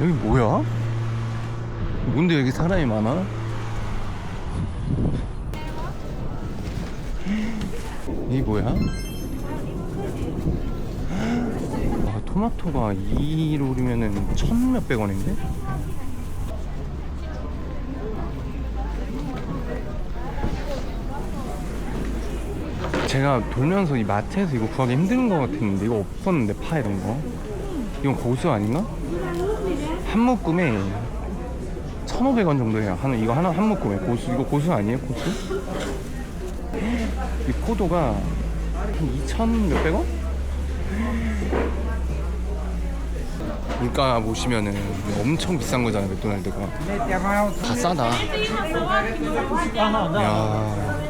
여기 뭐야? 뭔데 여기 사람이 많아? 이 뭐야? 와, 토마토가 2롤이면은 천 몇백 원인데? 제가 돌면서 이 마트에서 이거 구하기 힘든 것 같았는데 이거 없었는데 파 이런 거 이건 고수 아닌가? 한 묶음에 1,500원 정도 해요 한, 이거 하나 한 묶음에 고수 이거 고수 아니에요 고수? 이 포도가 한 2천 몇백 원? 물가 보시면은 엄청 비싼 거잖아요 맥도날드가 다 싸다 야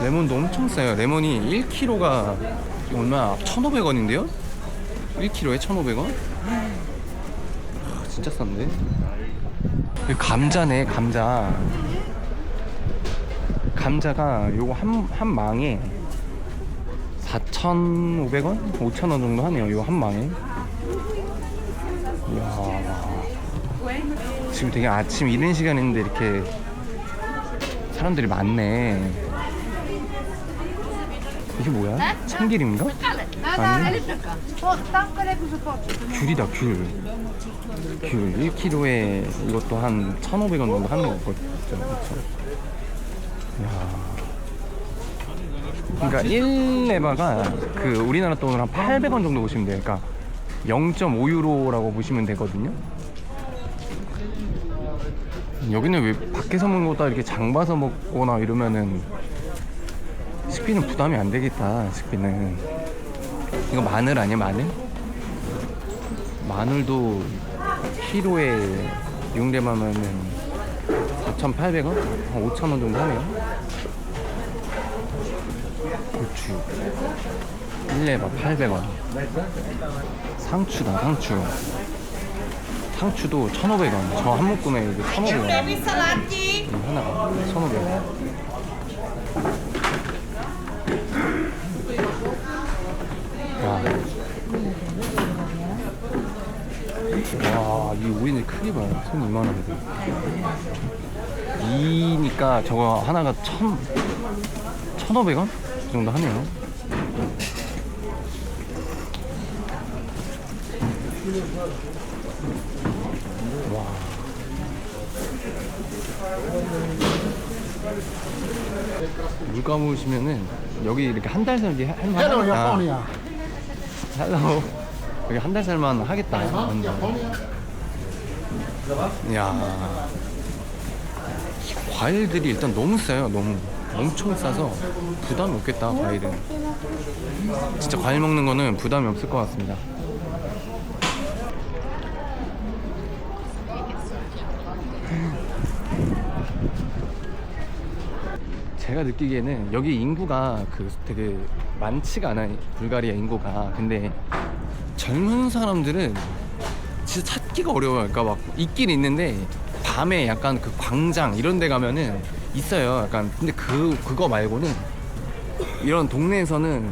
레몬도 엄청 싸요 레몬이 1kg가 얼마 1,500원인데요? 1kg에 1,500원? 진짜 싼데? 감자네 감자 감자가 요거 한, 한 망에 4,500원? 5,000원 정도 하네요 요거 한 망에 이야 지금 되게 아침 이른 시간인데 이렇게 사람들이 많네 이게 뭐야? 참기름인가? 아니 귤이다 귤. 귤 1kg에 이것도 한 1,500원 정도 하는 거 같죠. 그렇죠? 야. 그러니까 1레바가 그 우리나라 돈으로 한 800원 정도 보시면 돼요. 그러니까 0.5유로라고 보시면 되거든요. 여기는 왜 밖에서 먹는 것보다 이렇게 장 봐서 먹거나 이러면은 식비는 부담이 안 되겠다. 식비는. 이거 마늘 아니야 마늘? 마늘도 키로에 이용되면은 4,800원? 한 5,000원 정도 하네요. 고추. 1레바 800원. 상추다 상추. 상추도 1,500원. 저 한 묶음에 이게 1,500원. Baby salad gì? 이 하나가 1,500원 야. 와, 이 오렌지 크기 봐요. 손 이만한데. 이니까 저거 하나가 천, 천오백 원? 그 정도 하네요. 와. 물가 보시면은 여기 이렇게 한 달 살기 할 만하다. Hello, Japonia. 헬로 여기 한 달 살만 하겠다 완전 야. 과일들이 일단 너무 싸요 너무. 엄청 싸서 부담이 없겠다 과일은. 진짜 과일 먹는 거는 부담이 없을 것 같습니다. 제가 느끼기에는 여기 인구가 그 되게 많지가 않아요 불가리아 인구가. 근데 젊은 사람들은 진짜 찾기가 어려워요. 그러니까 막 있긴 있는데 밤에 약간 그 광장 이런 데 가면은 있어요. 약간 근데 그 그거 말고는 이런 동네에서는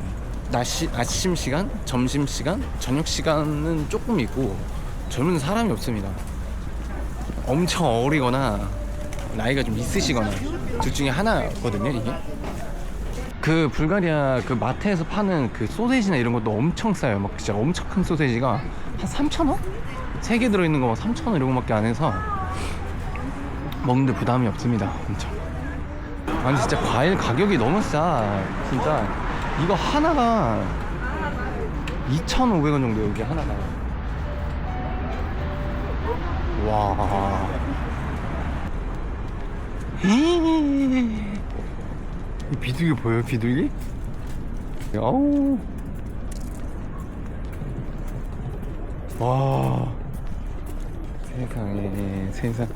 낮 시, 아침 시간, 점심 시간, 저녁 시간은 조금 있고 젊은 사람이 없습니다. 엄청 어리거나 나이가 좀 있으시거나 둘 중에 하나거든요 이게. 그 불가리아 그 마트에서 파는 그 소세지나 이런 것도 엄청 싸요. 막 진짜 엄청 큰 소세지가 한 3,000원? 세 개 들어있는 거 막 3,000원 이런 거밖에 안 해서 먹는데 부담이 없습니다 엄청. 아니 진짜 과일 가격이 너무 싸 진짜. 이거 하나가 2,500원 정도 여기 하나가. 와. 이 비둘기 보여요 비둘기? 아우. 와 세상에 세상.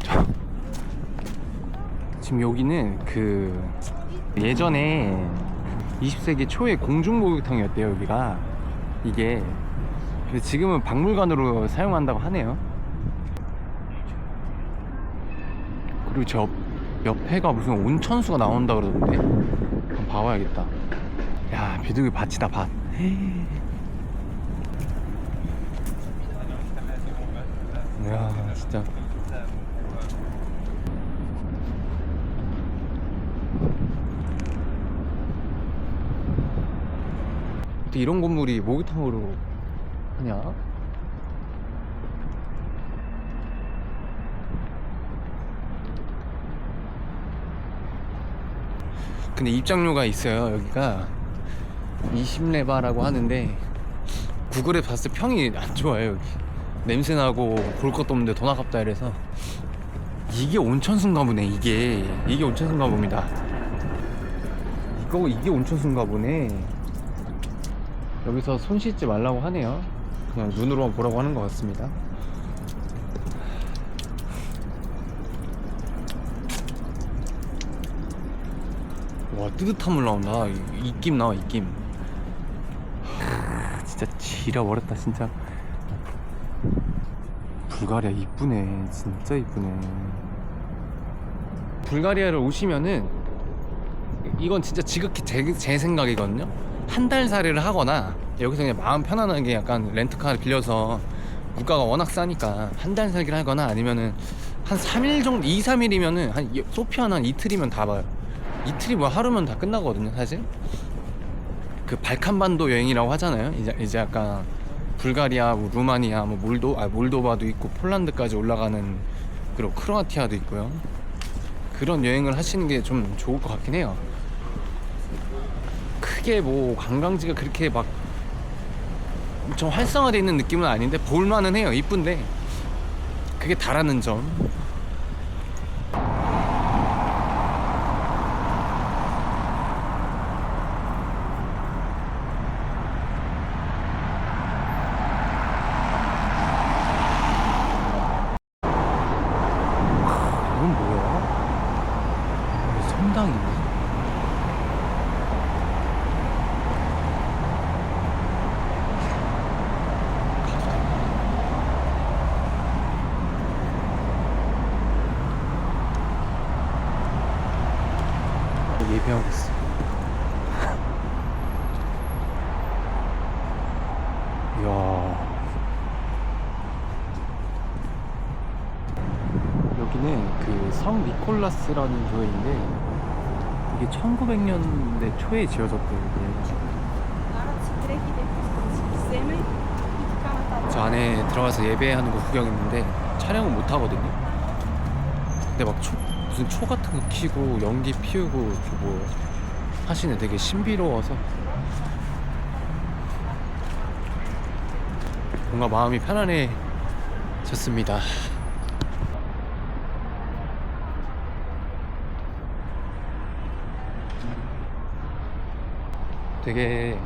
자, 지금 여기는 그 예전에 20세기 초에 공중목욕탕이었대요 여기가. 이게 근데 지금은 박물관으로 사용한다고 하네요. 그리고 저 옆, 옆에가 무슨 온천수가 나온다 그러던데? 한번 봐봐야겠다. 야 비둘기 밭이다 밭 야 진짜. 어떻게 이런 건물이 목욕탕으로 하냐? 근데 입장료가 있어요 여기가. 20레바라고 하는데 구글에 봤을 때 평이 안 좋아요 여기 냄새나고 볼 것도 없는데 돈 아깝다 이래서 이게 온천수인가 보네 이게. 이게 온천수인가 봅니다. 이거 이게 온천수인가 보네. 여기서 손 씻지 말라고 하네요. 그냥 눈으로만 보라고 하는 것 같습니다. 와 뜨뜻한 물 나온다. 이- 입김 나와 입김. 하, 진짜 지려버렸다 진짜 불가리아 이쁘네. 진짜 이쁘네. 불가리아를 오시면은 이건 진짜 지극히 제, 제 생각이거든요. 한 달 살이를 하거나 여기서 그냥 마음 편안하게 약간 렌트카를 빌려서 물가가 워낙 싸니까 한 달 살기를 하거나 아니면은 한 3일 정도 2, 3일이면은 한 이- 소피아는 한 이틀이면 다 봐요. 이틀이 뭐 하루면 다 끝나거든요 사실. 그 발칸반도 여행이라고 하잖아요. 이제, 이제 약간 불가리아, 뭐 루마니아, 뭐 몰도, 아 몰도바도 있고 폴란드까지 올라가는 그리고 크로아티아도 있고요. 그런 여행을 하시는 게 좀 좋을 것 같긴 해요. 크게 뭐 관광지가 그렇게 막 엄청 활성화되어 있는 느낌은 아닌데 볼만은 해요. 이쁜데. 그게 다라는 점 이건 뭐야? 이게 성당이네. 예배하고 있어. 이야. 여기는 그 성 니콜라스라는 교회인데 이게 1900년대 초에 지어졌대요. 이게. 저 안에 들어가서 예배하는 거 구경했는데 촬영은 못 하거든요. 근데 막 초, 무슨 초 같은 거 키고 연기 피우고 이렇게 뭐 하시네 되게 신비로워서 뭔가 마음이 편안해졌습니다. 되게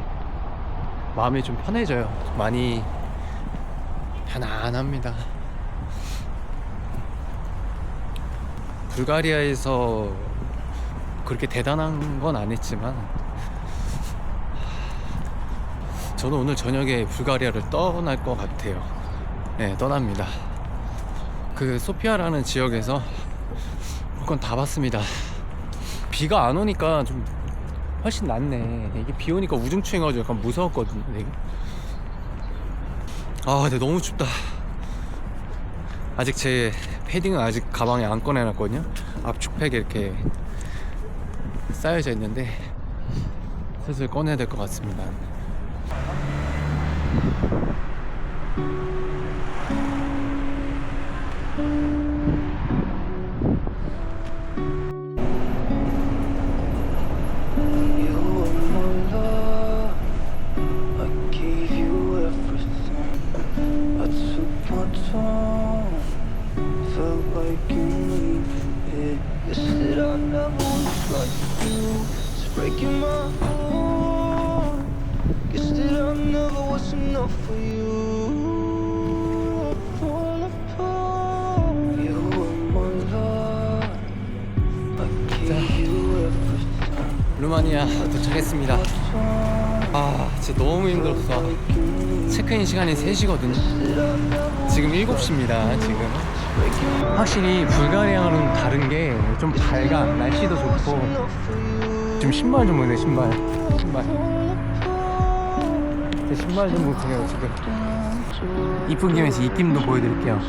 마음이 좀 편해져요. 많이 편안합니다. 불가리아에서 그렇게 대단한 건 아니지만 저는 오늘 저녁에 불가리아를 떠날 것 같아요. 네, 떠납니다. 그 소피아라는 지역에서 볼건다 봤습니다. 비가 안 오니까 좀 훨씬 낫네. 이게 비 오니까 우중충해가지고 약간 무서웠거든요. 되게. 아, 근데 너무 춥다. 아직 제 패딩은 아직 가방에 안 꺼내놨거든요. 압축팩에 이렇게 쌓여져 있는데 슬슬 꺼내야 될 것 같습니다. thank you enough for you. I fall apart. You were my love. I gave you everything. 루마니아 도착했습니다. 아, 진짜 너무 힘들었어. 체크인 시간이 3시거든요. 지금 7시입니다, 지금. 확실히 불가리아랑은 다른 게 좀 밝아. 날씨도 좋고. 지금 신발 좀 보네, 신발. 신발. 제 신발 좀 보세요, 지금. 이쁜 김에 입김도 보여드릴게요.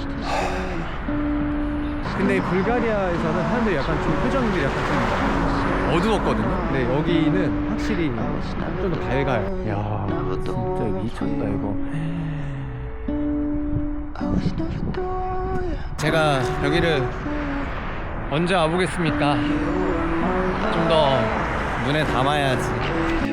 근데 불가리아에서는 사람들이 약간 좀 표정들이 약간 좀 어두웠거든요. 근데 여기는 확실히 좀 더 밝아요. 야, 진짜 미쳤다 이거. 제가 여기를 언제 와보겠습니까? 좀 더 눈에 담아야지.